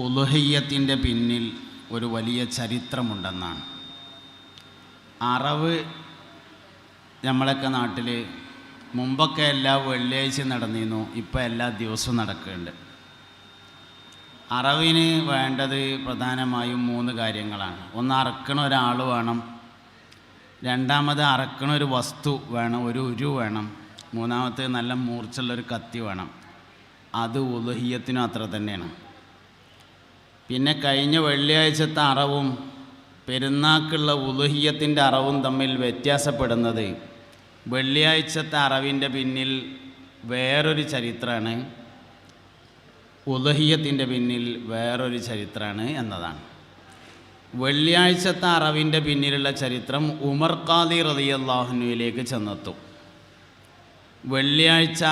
ഉലുഹയ്യത്തിന്റെ പിന്നിൽ ഒരു വലിയ ചരിത്രമുണ്ടെന്നാണ്. അറവ് നമ്മളൊക്കെ നാട്ടിൽ മുമ്പൊക്കെ എല്ലാ വെള്ളിയാഴ്ച നടന്നിരുന്നു ഇപ്പോൾ എല്ലാ ദിവസവും നടക്കുന്നുണ്ട്. അറവിന് വേണ്ടത് പ്രധാനമായും മൂന്ന് കാര്യങ്ങളാണ്. ഒന്ന് അറക്കണ ഒരാൾ വേണം രണ്ടാമത് അറക്കണ ഒരു വസ്തു വേണം ഒരു ഉരു വേണം മൂന്നാമത്തെ നല്ല മൂർച്ചുള്ളൊരു കത്തി വേണം. അത് ഉലുഹിയത്തിനും അത്ര തന്നെയാണ്. പിന്നെ കഴിഞ്ഞ വെള്ളിയാഴ്ചത്തെ അറവും പെരുന്നാക്കുള്ള ഉലുഹിയത്തിന്റെ അറവും തമ്മിൽ വ്യത്യാസപ്പെടുന്നത്. വെള്ളിയാഴ്ചത്തെ അറവിന്റെ പിന്നിൽ വേറൊരു ചരിത്രമാണ്. ഉലഹിയത്തിന്റെ പിന്നിൽ വേറൊരു ചരിത്രമാണ് എന്നതാണ്. വെള്ളിയാഴ്ചത്തെ അറവിന്റെ പിന്നിലുള്ള ചരിത്രം ഉമർ ഖാദി റതിയല്ലാഹുനുവിലേക്ക് ചെന്നെത്തും. വെള്ളിയാഴ്ച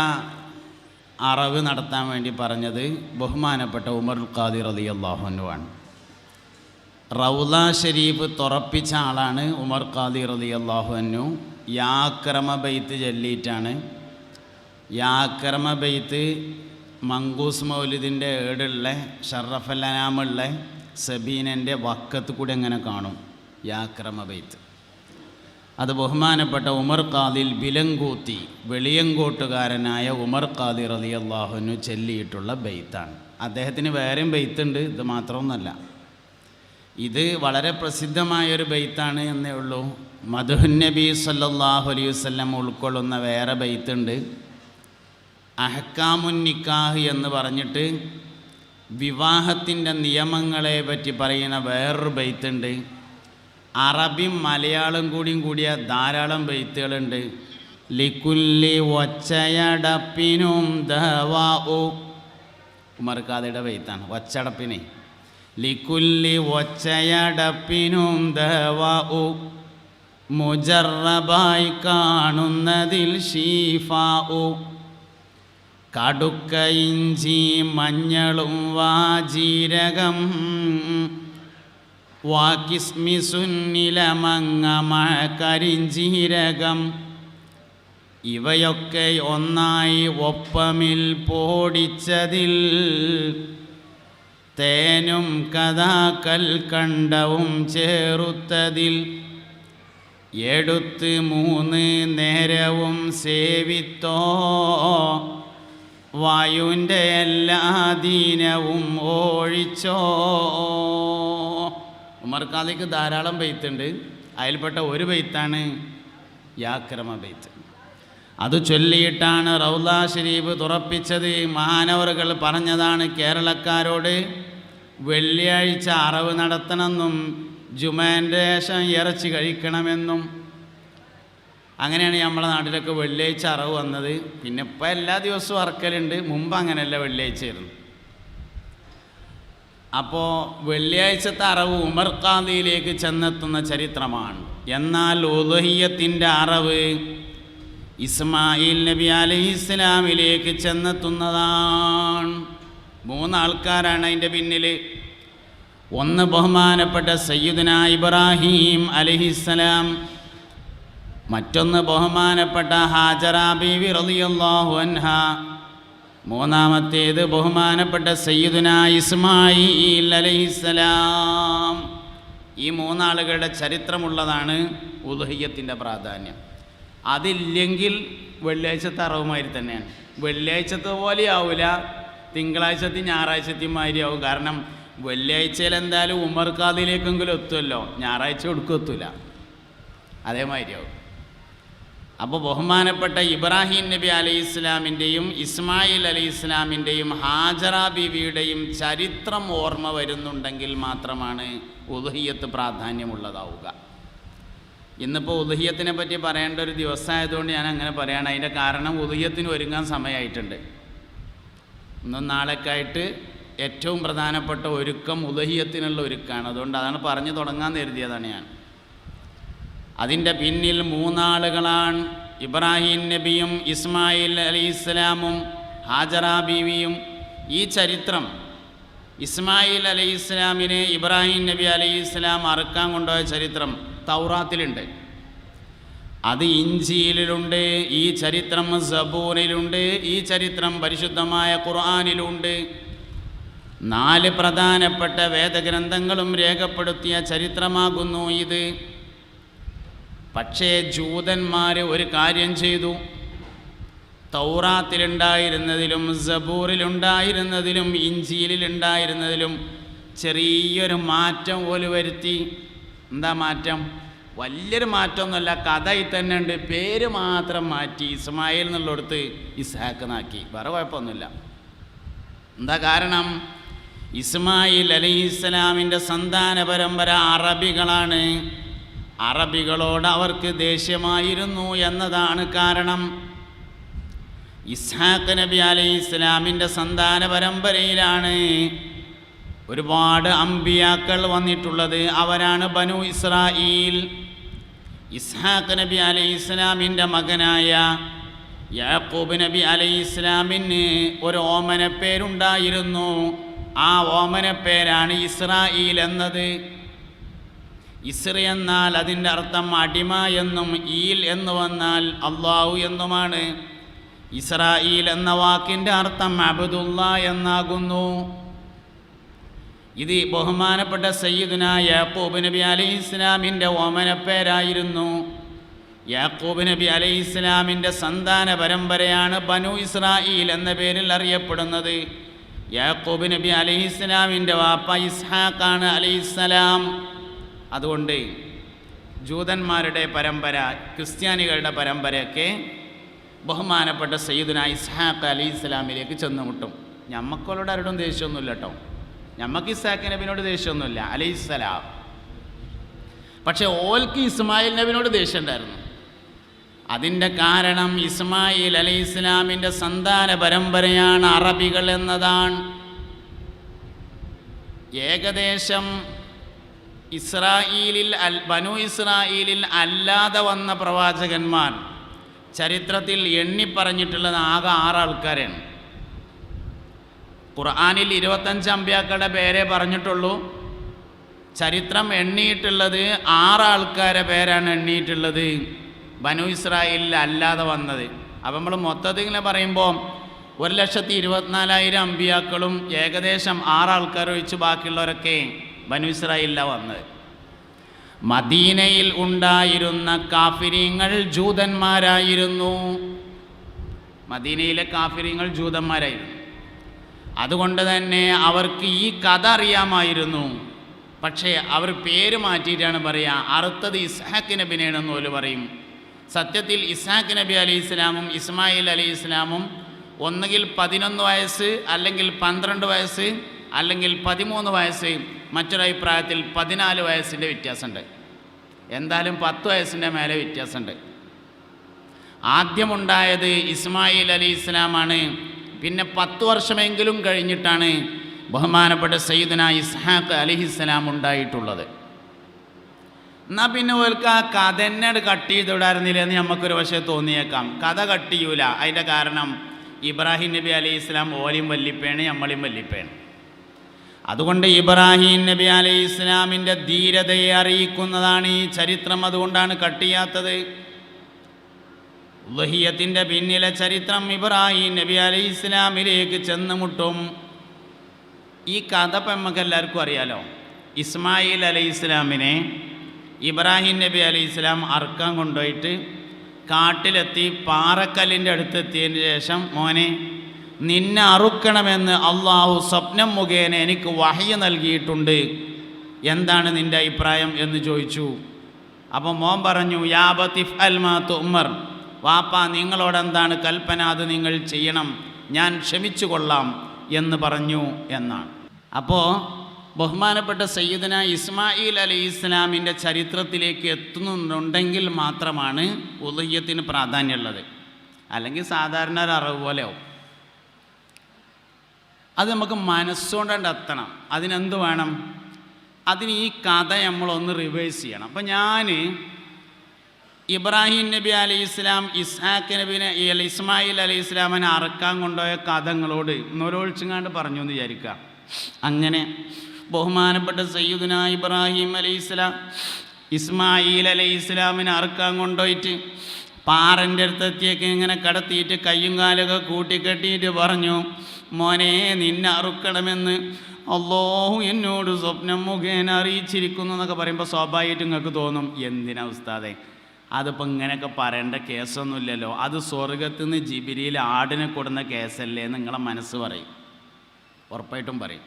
അറവ് നടത്താൻ വേണ്ടി പറഞ്ഞത് ബഹുമാനപ്പെട്ട ഉമർ ഖാദി ആണ് റൗല ഷരീഫ് തുറപ്പിച്ച ആളാണ് ഉമർ ഖാദിർ അലി അള്ളാഹുനു യാക്രമ ബെയ്ത്ത് ചൊല്ലിയിട്ടാണ് യാക്രമ ബെയ്ത്ത് മങ്കൂസ് മൗലിദിന്റെ ഏടുള്ള ഷറഫലാമുള്ള സബീനന്റെ വക്കത്ത് കൂടെ എങ്ങനെ കാണും? യാക്രമ ബെയ്ത്ത്. അത് ബഹുമാനപ്പെട്ട ഉമർ ഖാദിൽ ബിലങ്കൂത്തി വെളിയങ്കോട്ടുകാരനായ ഉമർ ഖാദി റലി അള്ളാഹുനു ചൊല്ലിയിട്ടുള്ള ബെയ്ത്താണ്. അദ്ദേഹത്തിന് വേറെയും ബെയ്ത്തുണ്ട് ഇത് മാത്രമൊന്നുമല്ല ഇത് വളരെ പ്രസിദ്ധമായൊരു ബെയ്ത്താണ് എന്നേ ഉള്ളൂ. മധുഹുനബി സല്ലാഹു അലൈഹി വല്ലം ഉൾക്കൊള്ളുന്ന വേറെ ബെയ്ത്തുണ്ട്. അഹക്കാമുൻ നിക്കാഹ് എന്ന് പറഞ്ഞിട്ട് വിവാഹത്തിന്റെ നിയമങ്ങളെ പറ്റി പറയുന്ന വേറൊരു ബെയ്ത്തുണ്ട്. അറബിയും മലയാളം കൂടിയും കൂടിയ ധാരാളം ബെയ്ത്തുകളുണ്ട് ലിക്കുല്ലി ഒച്ചയടപ്പിനും ദവാ ഓ ഉമർക്കാതയുടെ ബെയ്ത്താണ് ഒച്ചടപ്പിനെ ലിക്കുല്ലി ഒച്ചയടപ്പിനും ദവാ മുജറബായി കാണുന്നതിൽ ഷീഫാ ഓ കടുക്ക ഇഞ്ചി മഞ്ഞളും വാജീരകം വാക്കിസ്മി സുന്നിലമങ്ങ ഇവയൊക്കെ ഒന്നായി ഒപ്പമിൽ പോടിച്ചതിൽ തേനും കഥാക്കൽ കണ്ടവും ചേർത്തതിൽ എടുത്ത് മൂന്ന് നേരവും സേവിത്തോ വായുവിന്റെ എല്ലാ ദീനവും ഓഴിച്ചോ. ഉമർക്കാദിക്ക് ധാരാളം ബെയ്ത്തുണ്ട്. അതിൽപ്പെട്ട ഒരു ബെയ്ത്താണ് യാക്രമ ബെയ്ത്ത്. അത് ചൊല്ലിയിട്ടാണ് റൗദാ ഷരീഫ് തുറപ്പിച്ചത്. മഹാനവറുകൾ പറഞ്ഞതാണ് കേരളക്കാരോട് വെള്ളിയാഴ്ച അറവ് നടത്തണമെന്നും ജുമാന്റെ ശേഷം ഇറച്ചി കഴിക്കണമെന്നും. അങ്ങനെയാണ് നമ്മളെ നാട്ടിലൊക്കെ വെള്ളിയാഴ്ച അറവ് വന്നത്. പിന്നെ ഇപ്പം എല്ലാ ദിവസവും അറക്കലുണ്ട്. മുമ്പ് അങ്ങനെയല്ല വെള്ളിയാഴ്ചയായിരുന്നു അപ്പോൾ വെള്ളിയാഴ്ചത്തെ അറവ് ഉമർ ഖാദിയിലേക്ക് ചെന്നെത്തുന്ന ചരിത്രമാണ്. എന്നാൽ ഉദഹിയത്തിന്റെ അറവ് ഇസ്മായിൽ നബി അലൈഹി ഇസ്ലാമിലേക്ക് ചെന്നെത്തുന്നതാണ്. മൂന്നാൾക്കാരാണ് അതിന്റെ പിന്നിൽ ഒന്ന് ബഹുമാനപ്പെട്ട സയ്യിദുന ഇബ്രാഹിം അലഹിസ്സലാം മറ്റൊന്ന് ബഹുമാനപ്പെട്ട ഹാജറ ബീവി റളിയല്ലാഹു അൻഹ മൂന്നാമത്തേത് ബഹുമാനപ്പെട്ട സയ്യിദുന ഇസ്മായിൽ അലഹിസ്സലാം. ഈ മൂന്നാളുകളുടെ ചരിത്രമുള്ളതാണ് ഉദഹയ്യത്തിന്റെ പ്രാധാന്യം. അതില്ലെങ്കിൽ വെള്ളിയാഴ്ചത്തെ അറവുമാതിരി തന്നെയാണ്. വെള്ളിയാഴ്ചത്തെ പോലെ ആവില്ല തിങ്കളാഴ്ചത്തെയും ഞായറാഴ്ചത്തെയും മാതിരി ആവും. കാരണം വെള്ളിയാഴ്ചയിൽ എന്തായാലും ഉമർക്കാതിലേക്കെങ്കിലും എത്തുമല്ലോ. ഞായറാഴ്ച ഒടുക്കും അതേമാതിരി ആവും. അപ്പോൾ ബഹുമാനപ്പെട്ട ഇബ്രാഹിം നബി അലൈഹി ഇസ്ലാമിന്റെയും ഇസ്മായിൽ അലൈഹി ഇസ്ലാമിന്റെയും ഹാജറ ബീവിയുടെയും ചരിത്രം ഓർമ്മ വരുന്നുണ്ടെങ്കിൽ മാത്രമാണ് ഉദഹിയത്ത് പ്രാധാന്യമുള്ളതാവുക. ഇന്നിപ്പോൾ ഉദഹിയത്തിനെ പറ്റി പറയേണ്ട ഒരു ദിവസമായതുകൊണ്ട് ഞാൻ അങ്ങനെ പറയണം. അതിന്റെ കാരണം ഉദഹിയത്തിന് ഒരുങ്ങാൻ സമയമായിട്ടുണ്ട്. ഇന്നും നാളൊക്കെ ആയിട്ട് ഏറ്റവും പ്രധാനപ്പെട്ട ഒരുക്കം ഉദഹിയത്തിനുള്ള ഒരുക്കമാണ് അതുകൊണ്ട് അതാണ് പറഞ്ഞു തുടങ്ങാൻ കരുതിയതാണ് ഞാൻ. അതിന്റെ പിന്നിൽ മൂന്നാളുകളാണ്. ഇബ്രാഹിം നബിയും ഇസ്മായിൽ അലി ഇസ്ലാമും ഹാജറ ബീവിയും. ഈ ചരിത്രം ഇസ്മായിൽ അലി ഇസ്ലാമിനെ ഇബ്രാഹിം നബി അലി ഇസ്ലാം അറുക്കാൻ കൊണ്ടുപോയ ചരിത്രം തൗറാത്തിലുണ്ട്. അത് ഇഞ്ചിയിലുണ്ട് ഈ ചരിത്രം സബൂറിലുണ്ട് ഈ ചരിത്രം പരിശുദ്ധമായ ഖുർആാനിലുണ്ട്. നാല് പ്രധാനപ്പെട്ട വേദഗ്രന്ഥങ്ങളും രേഖപ്പെടുത്തിയ ചരിത്രമാകുന്നു ഇത്. പക്ഷേ ജൂതന്മാർ ഒരു കാര്യം ചെയ്തു. തൗറാത്തിലുണ്ടായിരുന്നതിലും സബൂറിലുണ്ടായിരുന്നതിലും ഇഞ്ചിയിലുണ്ടായിരുന്നതിലും ചെറിയൊരു മാറ്റം പോലും വരുത്തി. എന്താ മാറ്റം? വലിയൊരു മാറ്റമൊന്നുമല്ല കഥയിൽ തന്നെ ഉണ്ട്. പേര് മാത്രം മാറ്റി ഇസ്മായിൽ എന്നുള്ളിടത്ത് ഇസ്ഹാക്ക് നാക്കി. വേറെ കുഴപ്പമൊന്നുമില്ല. എന്താ കാരണം? ഇസ്മായിൽ അലൈഹി ഇസ്ലാമിന്റെ സന്താന പരമ്പര അറബികളാണ്. അറബികളോട് അവർക്ക് ദേഷ്യമായിരുന്നു എന്നതാണ് കാരണം. ഇസ്ഹാഖ് നബി അലൈഹി ഇസ്ലാമിന്റെ സന്താന പരമ്പരയിലാണ് ഒരുപാട് അമ്പിയാക്കൾ വന്നിട്ടുള്ളത്. അവരാണ് ബനു ഇസ്രായേൽ. ഇസ്ഹാഖ് നബി അലൈഹി ഇസ്ലാമിന്റെ മകനായ യാക്കൂബ് നബി അലൈഹി ഇസ്ലാമിന് ഒരു ഓമനപ്പേരുണ്ടായിരുന്നു. ആ ഓമനപ്പേരാണ് പേരാണ് ഇസ്രായേൽ എന്നത്. ഇസ്ര എന്നാൽ അതിന്റെ അർത്ഥം അടിമ എന്നും ഈൽ എന്ന് വന്നാൽ അള്ളാഹു എന്നുമാണ്. ഇസ്രായേൽ എന്ന വാക്കിന്റെ അർത്ഥം അബുദുല്ല എന്നാകുന്നു. ഇത് ബഹുമാനപ്പെട്ട സയ്യിദുന യാക്കൂബ് നബി അലൈഹി ഇസ്ലാമിന്റെ ഓമനപ്പേരായിരുന്നു യാക്കൂബ് നബി അലൈഹി ഇസ്ലാമിന്റെ സന്താന പരമ്പരയാണ് ബനു ഇസ്രായേൽ എന്ന പേരിൽ അറിയപ്പെടുന്നത്. യാക്കൂബ് നബി അലൈഹി ഇസ്ലാമിന്റെ വാപ്പ ഇസ്ഹാഖാണ് അലൈഹിസ്സലാം. അതുകൊണ്ട് ജൂതന്മാരുടെ പരമ്പര ക്രിസ്ത്യാനികളുടെ പരമ്പരയൊക്കെ ബഹുമാനപ്പെട്ട സയ്യിദുന ഇസ്ഹാഖ് അലി ഇസ്ലാമിലേക്ക് ചെന്ന് മുട്ടും ഞമ്മക്കളോട് ആരോടും ദേഷ്യമൊന്നുമില്ല കേട്ടോ ഞമ്മക്ക് ഇസ്ഹാഖ് നബിനോട് ദേഷ്യമൊന്നുമില്ല. അലി അലൈഹിസ്സലാം പക്ഷേ ഓൽക്ക് ഇസ്മായിൽ നബിനോട് ദേഷ്യം ഉണ്ടായിരുന്നു അതിന്റെ കാരണം ഇസ്മായിൽ അലി ഇസ്ലാമിന്റെ സന്താന പരമ്പരയാണ് അറബികൾ എന്നതാണ്. ഏകദേശം ഇസ്രായേലിൽ അൽ ബനു ഇസ്രായേലിൽ അല്ലാതെ വന്ന പ്രവാചകന്മാർ ചരിത്രത്തിൽ എണ്ണിപ്പറഞ്ഞിട്ടുള്ളത് ആകെ ആറ് ആൾക്കാരാണ്. ഖുർആാനിൽ ഇരുപത്തഞ്ച് അമ്പ്യാക്കളുടെ പേരെ പറഞ്ഞിട്ടുള്ളൂ. ചരിത്രം എണ്ണിയിട്ടുള്ളത് ആറ് ആൾക്കാരെ പേരാണ് എണ്ണിയിട്ടുള്ളത്. ബനു ഇസ്രായേലിൽ അല്ലാതെ വന്നത്. അപ്പം നമ്മൾ മൊത്തത്തിൽ പറയുമ്പോൾ ഒരു ലക്ഷത്തി ഇരുപത്തിനാലായിരം അമ്പിയാക്കളും ഏകദേശം ആറ് ആൾക്കാർ ഒഴിച്ച് ബാക്കിയുള്ളവരൊക്കെ ബനു ഇസ്രായേലില വന്നത്. മദീനയിൽ ഉണ്ടായിരുന്ന കാഫിര്യങ്ങൾ ജൂതന്മാരായിരുന്നു. മദീനയിലെ കാഫിര്യങ്ങൾ ജൂതന്മാരായിരുന്നു. അതുകൊണ്ട് തന്നെ അവർക്ക് ഈ കഥ അറിയാമായിരുന്നു. പക്ഷേ അവർ പേര് മാറ്റിയിട്ടാണ് പറയുക അറുത്തത് ഇസ്ഹാഖ് നബിനാണെന്ന് പോലും പറയും. സത്യത്തിൽ ഇസ്ഹാഖ് നബി അലി ഇസ്ലാമും ഇസ്മായിൽ അലി ഇസ്ലാമും ഒന്നുകിൽ പതിനൊന്ന് വയസ്സ് അല്ലെങ്കിൽ പന്ത്രണ്ട് വയസ്സ് അല്ലെങ്കിൽ പതിമൂന്ന് വയസ്സ് മറ്റൊരഭിപ്രായത്തിൽ പതിനാല് വയസ്സിന്റെ വ്യത്യാസമുണ്ട്. എന്തായാലും പത്ത് വയസ്സിന്റെ മേലെ വ്യത്യാസമുണ്ട്. ആദ്യമുണ്ടായത് ഇസ്മായിൽ അലി ഇസ്ലാമാണ്. പിന്നെ പത്ത് വർഷമെങ്കിലും കഴിഞ്ഞിട്ടാണ് ബഹുമാനപ്പെട്ട സയ്യിദന ഇസ്ഹാഖ് അലിഹിസ്സലാം ഉണ്ടായിട്ടുള്ളത്. എന്നാൽ പിന്നെ ഓർക്ക് ആ കഥ എന്നോട് കട്ട് ചെയ്ത് വിടാറുന്നില്ല എന്ന് നമുക്കൊരു പക്ഷേ തോന്നിയേക്കാം. കഥ കട്ട് ചെയ്യൂല. അതിന്റെ കാരണം ഇബ്രാഹിം നബി അലി ഇസ്ലാം ഓലിയും വല്ലിപ്പേണ് നമ്മളിയും വല്ലിപ്പേണ് അതുകൊണ്ട് ഇബ്രാഹിം നബി അലൈഹി ഇസ്ലാമിന്റെ ധീരതയെ അറിയിക്കുന്നതാണ് ഈ ചരിത്രം. അതുകൊണ്ടാണ് കട്ടിയാത്തത് ചെയ്യാത്തത്. പിന്നിലെ ചരിത്രം ഇബ്രാഹിം നബി അലൈഹി ഇസ്ലാമിലേക്ക് ചെന്ന് മുട്ടും ഈ കഥ ഇപ്പം നമുക്ക് എല്ലാവർക്കും അറിയാലോ? ഇസ്മായിൽ അലൈഹി ഇസ്ലാമിനെ ഇബ്രാഹിം നബി അലൈഹി ഇസ്ലാം അർക്കം കൊണ്ടുപോയിട്ട് കാട്ടിലെത്തി പാറക്കല്ലിന്റെ അടുത്തെത്തിയതിന് ശേഷം മോനെ നിന്നെ അറുക്കണമെന്ന് അള്ളാഹു സ്വപ്നം മുഖേന എനിക്ക് വഹയ നൽകിയിട്ടുണ്ട്. എന്താണ് നിന്റെ അഭിപ്രായം എന്ന് ചോദിച്ചു. അപ്പോൾ മോൻ പറഞ്ഞു യാബത്തിഫ് അൽമാത്ത് ഉമ്മർ വാപ്പ നിങ്ങളോടെന്താണ് കൽപ്പന? അത് നിങ്ങൾ ചെയ്യണം. ഞാൻ ക്ഷമിച്ചു കൊള്ളാം. എന്ന് പറഞ്ഞു എന്നാണ്. അപ്പോൾ ബഹുമാനപ്പെട്ട സയ്യിദന ഇസ്മായിൽ അലി ഇസ്ലാമിന്റെ ചരിത്രത്തിലേക്ക് എത്തുന്നുണ്ടെങ്കിൽ മാത്രമാണ് ഉദയ്യത്തിന് പ്രാധാന്യമുള്ളത്. അല്ലെങ്കിൽ സാധാരണ ഒരു അറിവ് പോലെ ആവും. അത് നമുക്ക് മനസ്സുകൊണ്ട് എത്തണം അതിനെന്ത് വേണം? അതിന് ഈ കഥ നമ്മളൊന്ന് റിവേഴ്സ് ചെയ്യണം. അപ്പം ഞാൻ ഇബ്രാഹിം നബി അലൈഹി ഇസ്ലാം ഇസ്ഹാഖ് നബിനെ ഇസ്മായിൽ അലൈഹി ഇസ്ലാമിനെ അറക്കാൻ കൊണ്ടുപോയ കഥങ്ങളോട് നൊരൊഴിച്ചുങ്ങാണ്ട് പറഞ്ഞു എന്ന് വിചാരിക്കുക. അങ്ങനെ ബഹുമാനപ്പെട്ട സയ്യുദന ഇബ്രാഹിം അലൈഹി ഇസ്ലാം ഇസ്മായിൽ അലൈഹി ഇസ്ലാമിനെ അറക്കാൻ കൊണ്ടുപോയിട്ട് പാറന്റെ അടുത്തെത്തിയൊക്കെ ഇങ്ങനെ കടത്തിയിട്ട് കയ്യും കാലൊക്കെ കൂട്ടിക്കെട്ടിയിട്ട് പറഞ്ഞു മോനെ നിന്നെ അറുക്കണമെന്ന് അള്ളാഹു എന്നോട് സ്വപ്നം മുഖേന അറിയിച്ചിരിക്കുന്നു എന്നൊക്കെ പറയുമ്പോൾ സ്വാഭാവികമായിട്ട് നിങ്ങൾക്ക് തോന്നും എന്തിനാ ഉസ്താദെ? അതിപ്പോൾ ഇങ്ങനെയൊക്കെ പറയേണ്ട കേസൊന്നുമില്ലല്ലോ. അത് സ്വർഗത്തിൽ നിന്ന് ജിബിരിയിൽ ആടിനെ കൊടുന്ന കേസല്ലേ നിങ്ങളെ മനസ്സ് പറയും. ഉറപ്പായിട്ടും പറയും.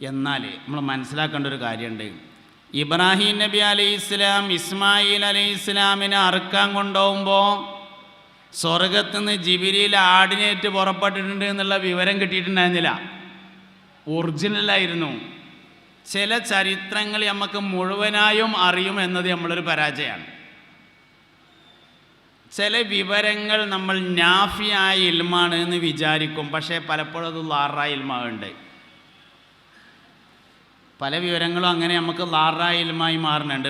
എന്നാൽ നമ്മൾ മനസ്സിലാക്കേണ്ട ഒരു കാര്യമുണ്ട്. ഇബ്രാഹിം നബി അലൈഹി ഇസ്ലാം ഇസ്മായിൽ അലൈഹി ഇസ്ലാമിനെ അറുക്കാൻ കൊണ്ടുപോകുമ്പോൾ സ്വർഗത്തിൽ നിന്ന് ജിബിരിയിൽ ആടിനേറ്റ് പുറപ്പെട്ടിട്ടുണ്ട് എന്നുള്ള വിവരം കിട്ടിയിട്ടുണ്ടായിരുന്നില്ല. ഒറിജിനലായിരുന്നു. ചില ചരിത്രങ്ങൾ നമുക്ക് മുഴുവനായും അറിയും എന്നത് നമ്മളൊരു പരാജയമാണ്. ചില വിവരങ്ങൾ നമ്മൾ നാഫിയായ ഇൽമാണ് എന്ന് വിചാരിക്കും പക്ഷേ പലപ്പോഴും അത് ലാറായ ഇൽമാവുണ്ട്. പല വിവരങ്ങളും അങ്ങനെ നമുക്ക് ലാറായിലുമായി മാറുന്നുണ്ട്.